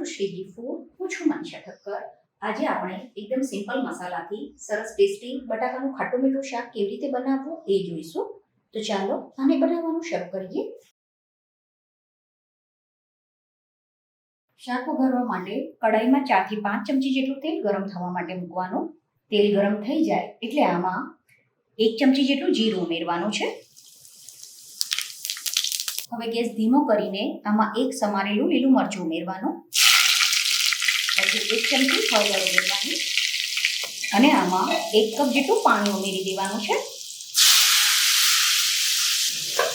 Two Shriji food હું છું ઠક્કર આજે આપણે એકદમ સિમ્પલ મસાલાથી સરસ ટેસ્ટી બટાકાનું ખાટું મીઠું શાક કેવી રીતે બનાવવું એ જોઈશું. તો ચાલો આને બનાવવાનું શરૂ કરીએ. શાક વઘારવા માટે કડાઈમાં ચારથી પાંચ ચમચી જેટલું તેલ ગરમ થવા માટે મૂકવાનું. તેલ ગરમ થઈ જાય એટલે આમાં એક ચમચી જેટલું જીરું ઉમેરવાનું છે. હવે ગેસ ધીમો કરીને આમાં એક સમારેલું લીલું મરચું ઉમેરવાનું. એક ચમચી હળદર ઉમેરવાની. અને આમાં એક કપ જેટલું પાણી ઉમેરી દેવાનું છે.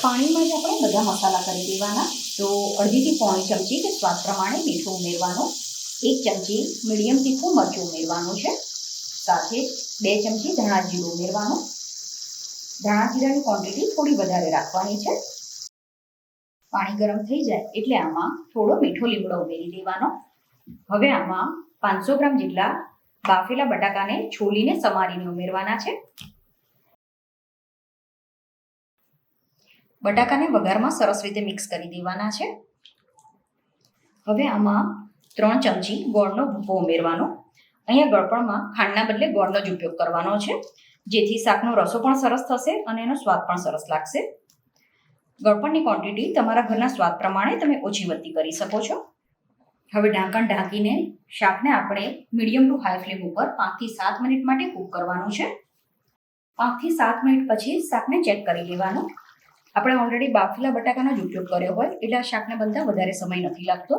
પાણીમાં જ આપણે બધા મસાલા કરી દેવાના. તો અડધીથી પોણી ચમચી કે સ્વાદ પ્રમાણે મીઠું ઉમેરવાનું. એક ચમચી મીડિયમ તીખું મરચું ઉમેરવાનું છે. સાથે બે ચમચી ધાણા જીરું ઉમેરવાનું. ધાણા જીરાની ક્વોન્ટિટી થોડી વધારે રાખવાની છે. પાણી ગરમ થઈ જાય એટલે આમાં થોડો મીઠો લીમડો ઉમેરી દેવાનો. હવે આમાં પાંચસો ગ્રામ જેટલા બાફેલા બટાકાને છોલીને સમારીને ઉમેરવાના છે. બટાકાને વઘારમાં સરસ રીતે મિક્સ કરી દેવાના છે. હવે આમાં ત્રણ ચમચી ગોળનો ભૂકો ઉમેરવાનો. અહીંયા ગળપણમાં ખાંડના બદલે ગોળનો જ ઉપયોગ કરવાનો છે. જેથી શાકનો રસો પણ સરસ થશે અને એનો સ્વાદ પણ સરસ લાગશે. ગળપણની ક્વોન્ટિટી તમારા ઘરના સ્વાદ પ્રમાણે તમે ઓછી વધતી કરી શકો છો. હવે ઢાંકણ ઢાંકીને શાકને આપણે મીડિયમ ટુ હાઈ ફ્લેમ ઉપર પાંચથી સાત મિનિટ માટે કૂક કરવાનું છે. પાંચથી સાત મિનિટ પછી શાકને ચેક કરી લેવાનું. આપણે ઓલરેડી બાફેલા બટાકાનો જ ઉપયોગ કર્યો હોય, એટલે આ શાકને બનતા વધારે સમય નથી લાગતો.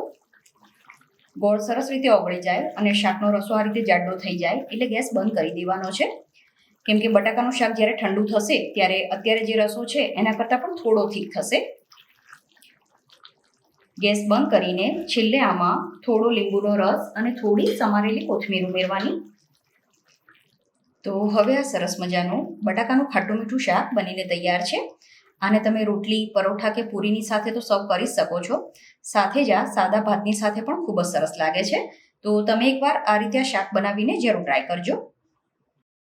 ગોળ સરસ રીતે ઓગળી જાય અને શાકનો રસો આ રીતે જાડો થઈ જાય, એટલે ગેસ બંધ કરી દેવાનો છે. કેમ કે બટાકાનું શાક જ્યારે ઠંડુ થશે, ત્યારે અત્યારે જે રસો છે, એના કરતાં પણ થોડો થીક થશે. ગેસ બંધ કરીને છેલ્લે આમાં થોડો લીંબુનો રસ અને થોડી સમારેલી કોથમીર ઉમેરવાની. તો હવે આ સરસ મજાનું બટાકાનું ખાટું મીઠું શાક બનીને તૈયાર છે. આને તમે રોટલી, પરોઠા કે પૂરીની સાથે તો સર્વ કરી શકો છો. સાથે જ આ સાદા ભાતની સાથે પણ ખૂબ જ સરસ લાગે છે. તો તમે એકવાર આ રીતે આ શાક બનાવીને જરૂર ટ્રાય કરજો.